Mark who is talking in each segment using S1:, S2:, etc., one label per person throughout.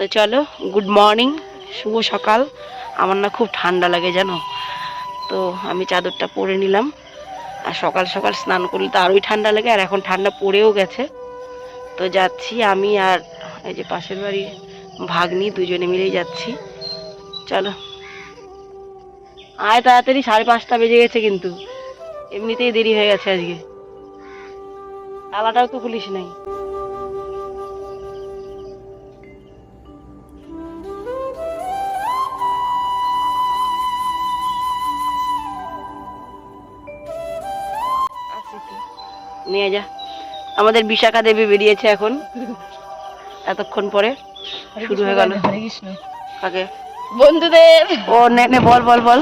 S1: তো চলো good morning শুভ সকাল। আমার না খুব ঠান্ডা লাগে জানো। তো আমি চাদরটা পরে নিলাম। আর সকাল সকাল স্নান করলে তো আরোই ঠান্ডা লাগে, আর এখন ঠান্ডা পড়েও গেছে। তো যাচ্ছি আমি আর এই যে পাশের বাড়ির ভাগ্নি দুজনে মিলেই যাচ্ছি। চলো। আয় তাড়াতাড়ি, সাড়ে পাঁচটা বেজে গেছে কিন্তু। এমনিতেই দেরি হয়ে গেছে আজকে। তালাটাও তো খুলিস নাই। নিয়ে যা। আমাদের বিশাখা দেবী বেরিয়েছে এখন। এতক্ষণ পরে শুরু হয়ে গেল। কাকে
S2: বন্ধুদের!
S1: ও নে নে বল বল বল।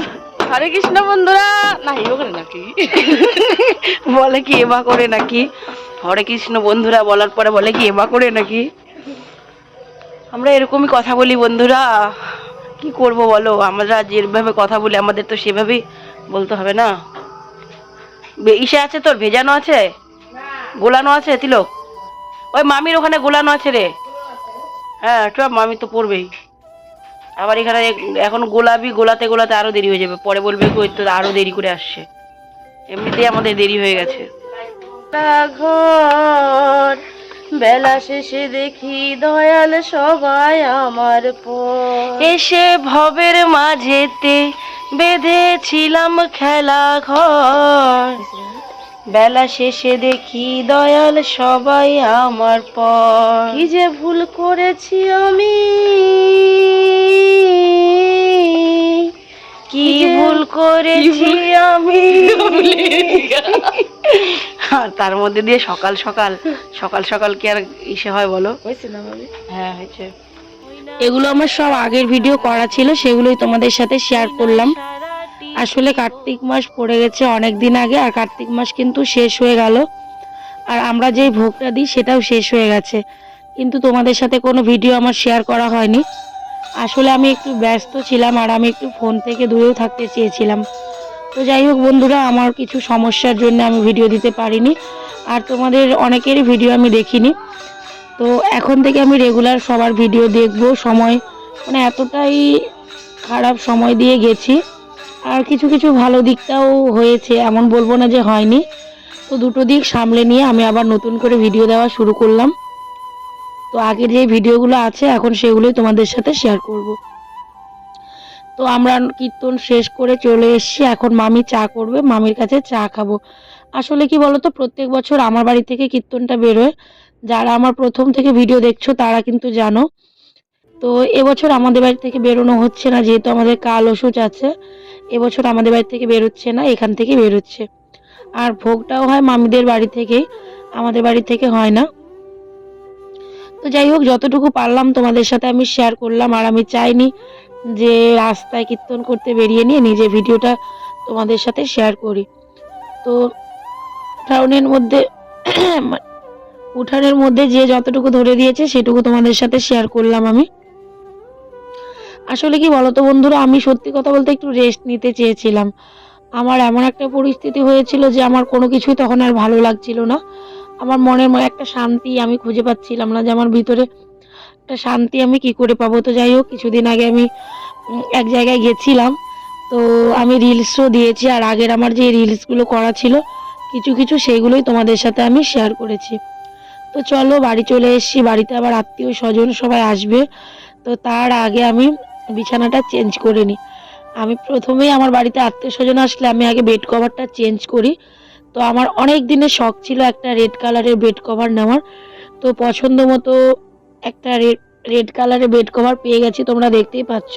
S2: হরে কৃষ্ণ বন্ধুরা! না হিও করে নাকি?
S1: বলে কি এমা করে নাকি? হরে কৃষ্ণ বন্ধুরা বলার পরে বলে কি এমা করে নাকি? আমরা এরকমই কথা বলি বন্ধুরা। কি করব বলো? আমরা যেভাবে কথা বলি আমাদের তো সেভাবেই বলতে হবে না। ইসে আছে তোর? ভেজানো আছে? গোলানো আছে তিলক? ওই মামির ওখানে গোলানো আছে রে। হ্যাঁ চ মামি তো পড়বেই আবার এখানে এখন গোলাপি গোলাতে গোলাতে আরও দেরি হয়ে যাবে। পরে বলবে কি ওই তো আরও দেরি করে আসছে। এমনিতেই আমাদের দেরি হয়ে গেছে। ঘর বেলা শেষে দেখি দয়াল সবাই আমার এসে ভবের মাঝেতে বেঁধেছিলাম খেলা ঘর। বেলা শেষে দেখি দয়াল সবাই আমার পর। কি যে ভুল করেছি আমি? কি ভুল করেছি আমি? আর তার মধ্যে দিয়ে সকাল সকাল সকাল সকাল কি আর ইসে হয় বলো?
S2: হয়েছে না
S1: হ্যাঁ হয়েছে। এগুলো আমার সব আগের ভিডিও করা ছিল সেগুলোই তোমাদের সাথে শেয়ার করলাম। আসলে কার্তিক মাস পড়ে গেছে অনেক দিন আগে আর কার্তিক মাস কিন্তু শেষ হয়ে গেল। আর আমরা যেই ভোগটা দিই সেটাও শেষ হয়ে গেছে। কিন্তু তোমাদের সাথে কোনো ভিডিও আমার শেয়ার করা হয়নি। আসলে আমি একটু ব্যস্ত ছিলাম আর আমি একটু ফোন থেকে দূরেও থাকতে চেয়েছিলাম। তো যাই হোক বন্ধুরা, আমার কিছু সমস্যার জন্য আমি ভিডিও দিতে পারিনি। আর তোমাদের অনেকেরই ভিডিও আমি দেখিনি। তো এখন থেকে আমি রেগুলার সবার ভিডিও দেখব। সময় মানে এতটাই খারাপ সময় দিয়ে গেছি। আর কিছু কিছু ভালো দিকটাও হয়েছে, এমন বলব না যে হয়নি। তো দুটো দিক সামলে নিয়ে আমি আবার নতুন করে ভিডিও দেওয়া শুরু করলাম। তো আগের যে ভিডিওগুলো আছে, এখন সেগুলোই তোমাদের সাথে শেয়ার করব। তো আমরা কীর্তন শেষ করে চলে এসেছি, এখন মামি চা করবে, মামির কাছে চা খাব। আসলে কি বলতো, প্রত্যেক বছর আমার বাড়ি থেকে কীর্তনটা বেরোয়। যারা আমার প্রথম থেকে ভিডিও দেখছ, তারা কিন্তু জানো। তো এবছর আমাদের বাড়ি থেকে বেরোনো হচ্ছে না, যেহেতু আমাদের কাল ওষুধ আছে। এবছর আমাদের বাড়ি থেকে বেরোচ্ছে না, এখান থেকে বেরোচ্ছে। আর ভোগটাও হয় মামিদের বাড়ি থেকেই আমাদের বাড়ি থেকে হয় না। তো যাই হোক, যতটুকু পারলাম তোমাদের সাথে আমি শেয়ার করলাম, আর আমি চাইনি যে রাস্তায় কীর্তন করতে বেরিয়ে নিয়ে নিজে ভিডিওটা তোমাদের সাথে শেয়ার করি। তো টাউনের মধ্যে, উঠানের মধ্যে যে যতটুকু ধরে দিয়েছে, সেটুকু তোমাদের সাথে শেয়ার করলাম আমি। আসলে কি বলতো বন্ধুরা, আমি সত্যি কথা বলতে একটু রেস্ট নিতে চেয়েছিলাম। আমার এমন একটা পরিস্থিতি হয়েছিল যে আমার কোনো কিছুই তখন আর ভালো লাগছিল না। আমার মনের মধ্যে একটা শান্তি আমি খুঁজে পাচ্ছিলাম না যে আমার ভিতরে একটা শান্তি আমি কি করে পাবো। তো যাই হোক, কিছুদিন আগে আমি এক জায়গায় গেছিলাম। তো আমি রিলসও দিয়েছি আর আগের আমার যে রিলসগুলো করা ছিল, কিছু কিছু সেইগুলোই তোমাদের সাথে আমি শেয়ার করেছি। তো চলো বাড়ি চলে এসেছি, বাড়িতে আবার আত্মীয় স্বজন সবাই আসবে। তো তার আগে আমি বিছানাটা চেঞ্জ করে নিই আমি প্রথমেই আমার বাড়িতে আত্মীয় স্বজন আসলে আমি আগে বেড কভারটা চেঞ্জ করি। তো আমার অনেক দিনের শখ ছিল একটা রেড কালারের বেড কভার নেওয়ার। তো পছন্দ মতো একটা রেড কালারের বেড কভার পেয়ে গেছি, তোমরা দেখতেই পাচ্ছ।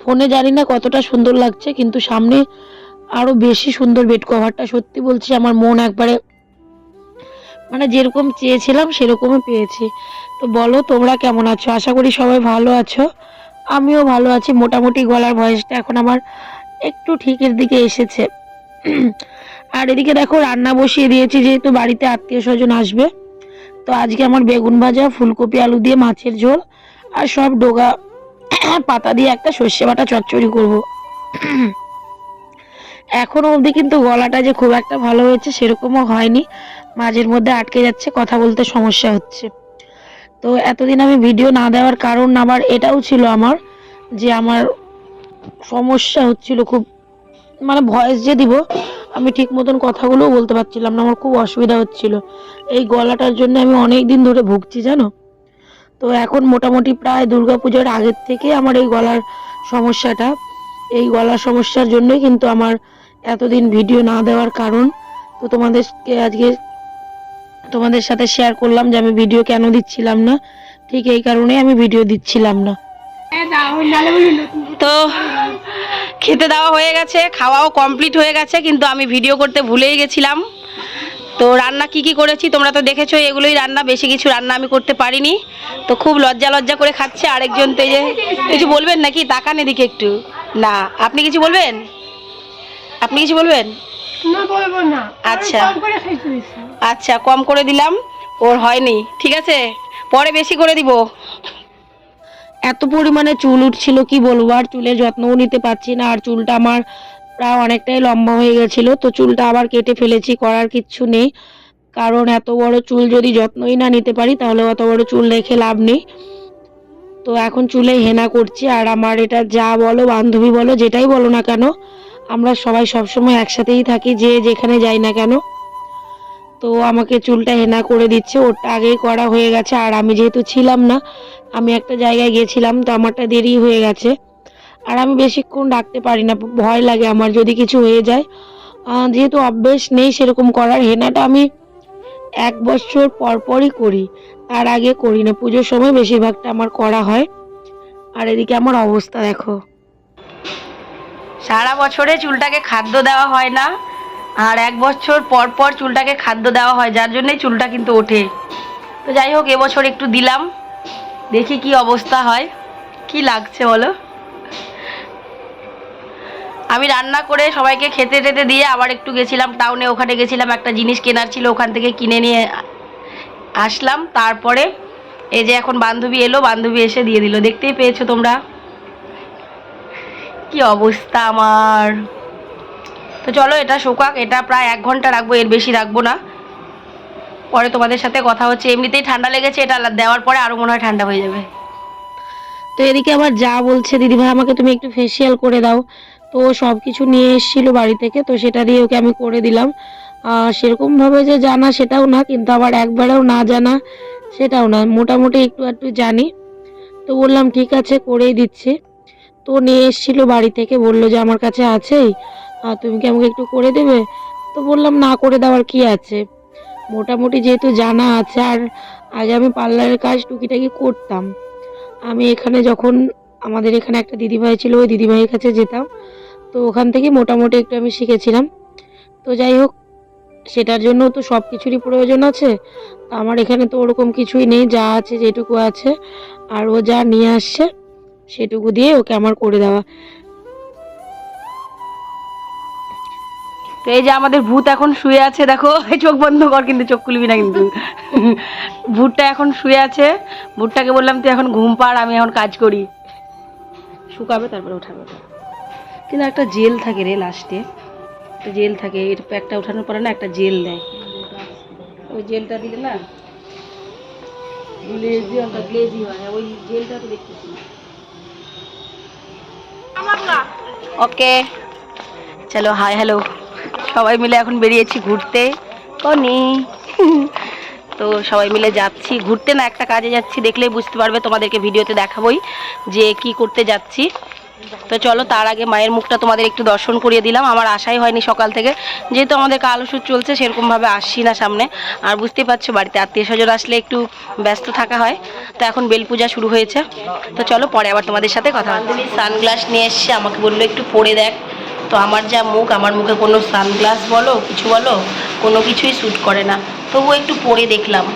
S1: ফোনে জানি না কতটা সুন্দর লাগছে, কিন্তু সামনে আরও বেশি সুন্দর বেড কভারটা সত্যি বলছি আমার মন একবারে মানে যেরকম চেয়েছিলাম সেরকমই পেয়েছি। তো বলো তোমরা কেমন আছো? আশা করি সবাই ভালো আছো। আমিও ভালো আছি। মোটামুটি গলার ভয়েসটা এখন আমার একটু ঠিকের দিকে এসেছে। আর এদিকে দেখো, রান্না বসিয়ে দিয়েছি, যেহেতু বাড়িতে আত্মীয় স্বজন আসবে। তো আজকে আমার বেগুন ভাজা, ফুলকপি, আলু দিয়ে মাছের ঝোল, আর সব ডোগা পাতা দিয়ে একটা সর্ষে বাটা চচ্চড়ি করব। এখনও অবধি কিন্তু গলাটা যে খুব একটা ভালো হয়েছে সেরকমও হয়নি। মাঝের মধ্যে আটকে যাচ্ছে, কথা বলতে সমস্যা হচ্ছে। তো এতদিন আমি ভিডিও না দেওয়ার কারণ আবার এটাও ছিল আমার, যে আমার সমস্যা হচ্ছিল খুব মানে ভয়েস যে দিব, আমি ঠিক মতন কথাগুলোও বলতে পারছিলাম না, আমার খুব অসুবিধা হচ্ছিল। এই গলাটার জন্য আমি অনেক দিন ধরে ভুগছি, জানো? তো এখন মোটামুটি প্রায় দুর্গাপুজোর আগের থেকে আমার এই গলার সমস্যাটা, এই গলার সমস্যার জন্যই কিন্তু আমার এতদিন ভিডিও না দেওয়ার কারণ। তো তোমাদেরকে আজকে তোমাদের সাথে শেয়ার করলাম যে আমি ভিডিও কেন দিচ্ছিলাম না। ঠিক এই কারণে আমি ভিডিও দিচ্ছিলাম না।
S2: তো খেতে দেওয়া হয়ে গেছে খাওয়াও কমপ্লিট হয়ে গেছে কিন্তু আমি ভিডিও করতে ভুলেই গেছিলাম। তো রান্না কি কি করেছি তোমরা তো দেখেছ এগুলোই রান্না বেশি কিছু রান্না আমি করতে পারিনি। তো খুব লজ্জা লজ্জা করে খাচ্ছে আরেকজন তো যে কিছু বলবেন নাকি? তাকান এদিকে একটু। না আপনি কিছু বলবেন? আপনি কিছু বলবেন? আচ্ছা।
S3: কম করে
S2: আচ্ছা কম করে দিলাম ওর হয়নি ঠিক আছে? পরে বেশি করে দিব।
S1: এত পরিমাণে চুল উঠছিল কি বলব? আর চুলের যত্নও নিতে পারছি না আর চুলটা আমার প্রায় অনেকটাই লম্বা হয়ে গেছিল তো চুলটা আবার কেটে ফেলেছি করার কিচ্ছু নেই। কারণ এত বড় চুল যদি যত্নই না নিতে পারি তাহলে অত বড় চুল রেখে লাভ নেই। তো এখন চুলে হেনা করছি আর আমার এটা যা বলো বান্ধবী বলো যেটাই বলো না কেন আমরা সবাই সবসময় একসাথেই থাকি, যে যেখানে যাই না কেন। তো আমাকে চুলটা হেনা করে দিচ্ছে, ওরটা আগেই করা হয়ে গেছে, আর আমি যেহেতু ছিলাম না, আমি একটা জায়গায় গেছিলাম, তো আমারটা দেরি হয়ে গেছে। আর আমি বেশিক্ষণ রাখতে পারি না, ভয় লাগে আমার যদি কিছু হয়ে যায়। যেহেতু অভ্যেস নেই সেরকম করার, হেনাটা আমি এক বছর পর পরই করি, তার আগে করি না। পুজোর সময় বেশিরভাগটা আমার করা হয়। আর এদিকে আমার অবস্থা দেখো।
S2: সারা বছরে চুলটাকে খাদ্য দেওয়া হয় না, আর এক বছর পর পর চুলটাকে খাদ্য দেওয়া হয়, যার জন্যই চুলটা কিন্তু ওঠে। তো যাই হোক, এবছর একটু দিলাম, দেখি কি অবস্থা হয়। কি লাগছে বলো? আমি রান্না করে সবাইকে খেতে টেতে দিয়ে আবার একটু গেছিলাম টাউনে ওখানে গেছিলাম, একটা জিনিস কেনার ছিল, ওখান থেকে কিনে নিয়ে আসলাম। তারপরে এই যে এখন বান্ধবী এলো, বান্ধবী এসে দিয়ে দিল। দেখতেই পেয়েছ তোমরা। কি অবস্থা আমার? তো চলো, এটা শোকাক এটা প্রায় এক ঘণ্টা রাখব, এর বেশি রাখব না। পরে তোমাদের সাথে কথা হচ্ছে। এমনিতেই ঠান্ডা লেগেছে, এটা দেওয়ার পরে আরও মনে হয় ঠান্ডা হয়ে যাবে।
S1: তো এদিকে আমার যা বলছে, দিদিভাই, আমাকে তুমি একটু ফেসিয়াল করে দাও। তো সব কিছু নিয়ে এসেছিল বাড়ি থেকে, তো সেটা দিয়ে ওকে আমি করে দিলাম। সেরকমভাবে যে জানা সেটাও না, কিন্তু আবার একবারেও না জানা সেটাও না। মোটামুটি একটু একটু জানি। তো বললাম, ঠিক আছে, করেই দিচ্ছি। তো নিয়ে এসেছিল বাড়ি থেকে, বলল যে আমার কাছে আছেই তুমি কি আমাকে একটু করে দেবে? তো বললাম, না, করে দেওয়ার কি আছে? মোটামুটি যেহেতু জানা আছে, আর আগে আমি পার্লারের কাজ টুকিটাকি করতাম। আমি এখানে যখন, আমাদের এখানে একটা দিদিভাই ছিল, ওই দিদিভাইয়ের কাছে যেতাম। তো ওখান থেকে মোটামুটি একটু আমি শিখেছিলাম। তো যাই হোক, সেটার জন্য তো সব কিছুরই প্রয়োজন আছে। আমার এখানে তো ওরকম কিছুই নেই, যা আছে যেটুকু আছে, আর ও যা নিয়ে আসছে সেটুকু দিয়ে ওকে আমার করে দেওয়া।
S2: তো এই যে আমাদের ভূত এখন শুয়ে আছে, দেখো, এই চোখ বন্ধ কর কিন্তু, চোখ খুলবি না কিন্তু। ভূতটা এখন শুয়ে আছে, ভূতটাকে বললাম, তুই এখন ঘুম পাড়, আমি এখন কাজ করি। শুকাবে, তারপরে উঠাবে কিন্তু একটা জেল থাকে রে লাস্টে একটা জেল থাকে, এর প্যাকটা ওঠানোর পরে না একটা জেল দেয়। ওই জেলটা দিলে না গ্লেজি হয়। ওই জেলটা তো দেখতেছি। ওকে। চলো হাই হ্যালো সবাই মিলে এখন বেরিয়েছি ঘুরতে। কনি তো সবাই মিলে যাচ্ছি। ঘুরতে না, একটা কাজে যাচ্ছি, দেখলেই বুঝতে পারবে, তোমাদেরকে ভিডিওতে দেখাবোই যে কি করতে যাচ্ছি। তো চলো, তার আগে মায়ের মুখটা তোমাদের একটু দর্শন করিয়ে দিলাম। আমার আশাই হয়নি সকাল থেকে। যেহেতু আমাদের কাল ওষুধ চলছে, সেরকমভাবে আসছি না সামনে। আর বুঝতেই পারছ, বাড়িতে আত্মীয় স্বজন আসলে একটু ব্যস্ত থাকা হয়। তো এখন বেল পূজা শুরু হয়েছে। তো চলো, পরে আবার তোমাদের সাথে কথা বান্ধবী সানগ্লাস নিয়ে এসছে, আমাকে বলল, একটু পরে দেখ। তো আমার যা মুখ, আমার মুখে কোনো সানগ্লাস বলো, কিছু বলো, কোনো কিছুই শ্যুট করে না। তবুও একটু পরে দেখলাম।